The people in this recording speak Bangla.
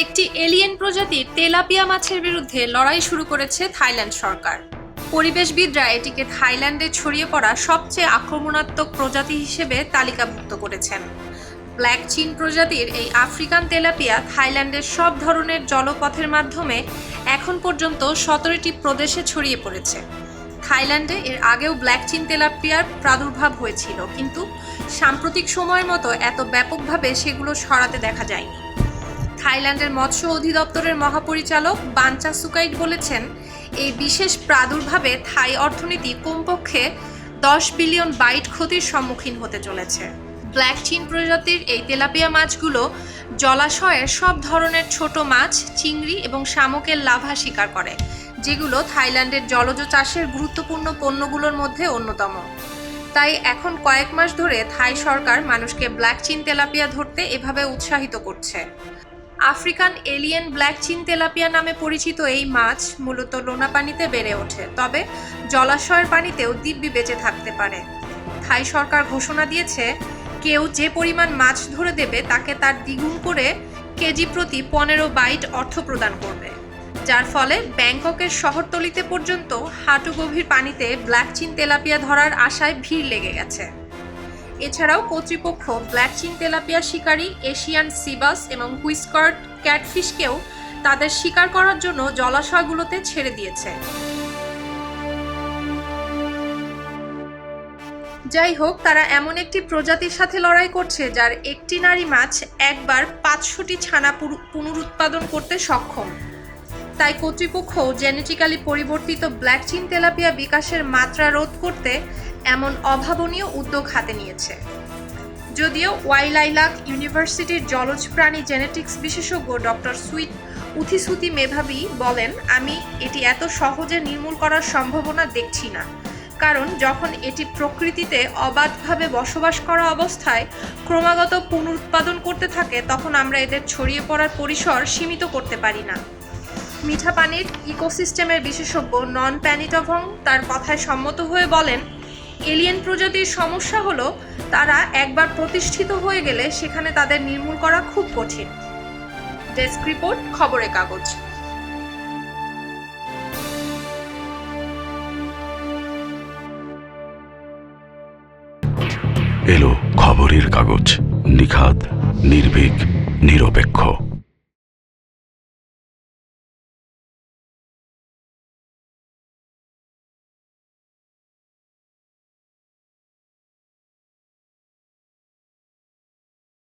একটি এলিয়েন প্রজাতির তেলাপিয়া মাছের বিরুদ্ধে লড়াই শুরু করেছে থাইল্যান্ড সরকার। পরিবেশবিদরা এটিকে থাইল্যান্ডে ছড়িয়ে পড়া সবচেয়ে আক্রমণাত্মক প্রজাতি হিসেবে তালিকাভুক্ত করেছেন। ব্ল্যাক চিন প্রজাতির এই আফ্রিকান তেলাপিয়া থাইল্যান্ডের সব ধরনের জলপথের মাধ্যমে এখন পর্যন্ত সতেরোটি প্রদেশে ছড়িয়ে পড়েছে। থাইল্যান্ডে এর আগেও ব্ল্যাক চিন তেলাপিয়ার প্রাদুর্ভাব হয়েছিল, কিন্তু সাম্প্রতিক সময়ের মতো এত ব্যাপকভাবে সেগুলো সরাতে দেখা যায়নি। থাইল্যান্ডের মৎস্য অধিদপ্তরের মহাপরিচালক বাঞ্চা সুকাইট বলেছেন, এই বিশেষ প্রাদুর্ভাবে থাই অর্থনীতি কমপক্ষে দশ বিলিয়ন বাইট ক্ষতির সম্মুখীন হতে চলেছে। ব্ল্যাক চিন প্রজাতির এই তেলাপিয়া মাছগুলো জলাশয়ের সব ধরনের ছোট মাছ, চিংড়ি এবং শামুকের লাভা শিকার করে, যেগুলো থাইল্যান্ডের জলজ চাষের গুরুত্বপূর্ণ পণ্যগুলোর মধ্যে অন্যতম। তাই এখন কয়েক মাস ধরে থাই সরকার মানুষকে ব্ল্যাক চিন তেলাপিয়া ধরতে এভাবে উৎসাহিত করছে। African alien black chin tilapia নামে পরিচিত এই মাছ মূলত লোনা পানিতে বেড়ে ওঠে। তবে জলাশয়ের পানিতেও দিব্যি বেঁচে থাকতে পারে। থাই সরকার ঘোষণা দিয়েছে, কেউ যে পরিমাণ মাছ ধরে দেবে তাকে তার দ্বিগুণ করে কেজি প্রতি পনেরো বাইট অর্থ প্রদান করবে। যার ফলে ব্যাংককের শহরতলিতে পর্যন্ত হাঁটু গভীর পানিতে ব্ল্যাক চিন তেলাপিয়া ধরার আশায় ভিড় লেগে গেছে। এছাড়াও কর্তৃপক্ষ ব্ল্যাক চিন তেলাপিয়া শিকারী, এশিয়ান সিবাস এবং হুইস্কার্ড ক্যাটফিশকেও তাদের শিকার করার জন্য জলাশয়গুলোতে ছেড়ে দিয়েছে। যাই হোক, তারা এমন একটি প্রজাতির সাথে লড়াই করছে যার একটি নারী মাছ একবার পাঁচশোটি ছানা পুনরুৎপাদন করতে সক্ষম। তাই কর্তৃপক্ষ জেনেটিক্যালি পরিবর্তিত ব্ল্যাক চিন তেলাপিয়া বিকাশের মাত্রা রোধ করতে এমন অভাবনীয় উদ্যোগ হাতে নিয়েছে। যদিও ওয়াইলাইলাক ইউনিভার্সিটির জলজ প্রাণী জেনেটিক্স বিশেষজ্ঞ ডক্টর সুইট উথিসুতি মেধাবী বলেন, আমি এটি এত সহজে নির্মূল করার সম্ভাবনা দেখছি না। কারণ যখন এটি প্রকৃতিতে অবাধভাবে বসবাস করা অবস্থায় ক্রমাগত পুনরুৎপাদন করতে থাকে, তখন আমরা এদের ছড়িয়ে পড়ার পরিসর সীমিত করতে পারি না। মিঠা পানির ইকোসিস্টেমের বিশেষজ্ঞ নন প্যানিটভং তার কথায় সম্মত হয়ে বলেন, এলিয়েন প্রজাতির সমস্যা হলো তারা একবার প্রতিষ্ঠিত হয়ে গেলে সেখানে তাদের নির্মূল করা খুব কঠিন। ডেস্ক রিপোর্ট, খবরের কাগজ। এলো খবরের কাগজ, নিখাদ, নির্ভীক, নিরপেক্ষ।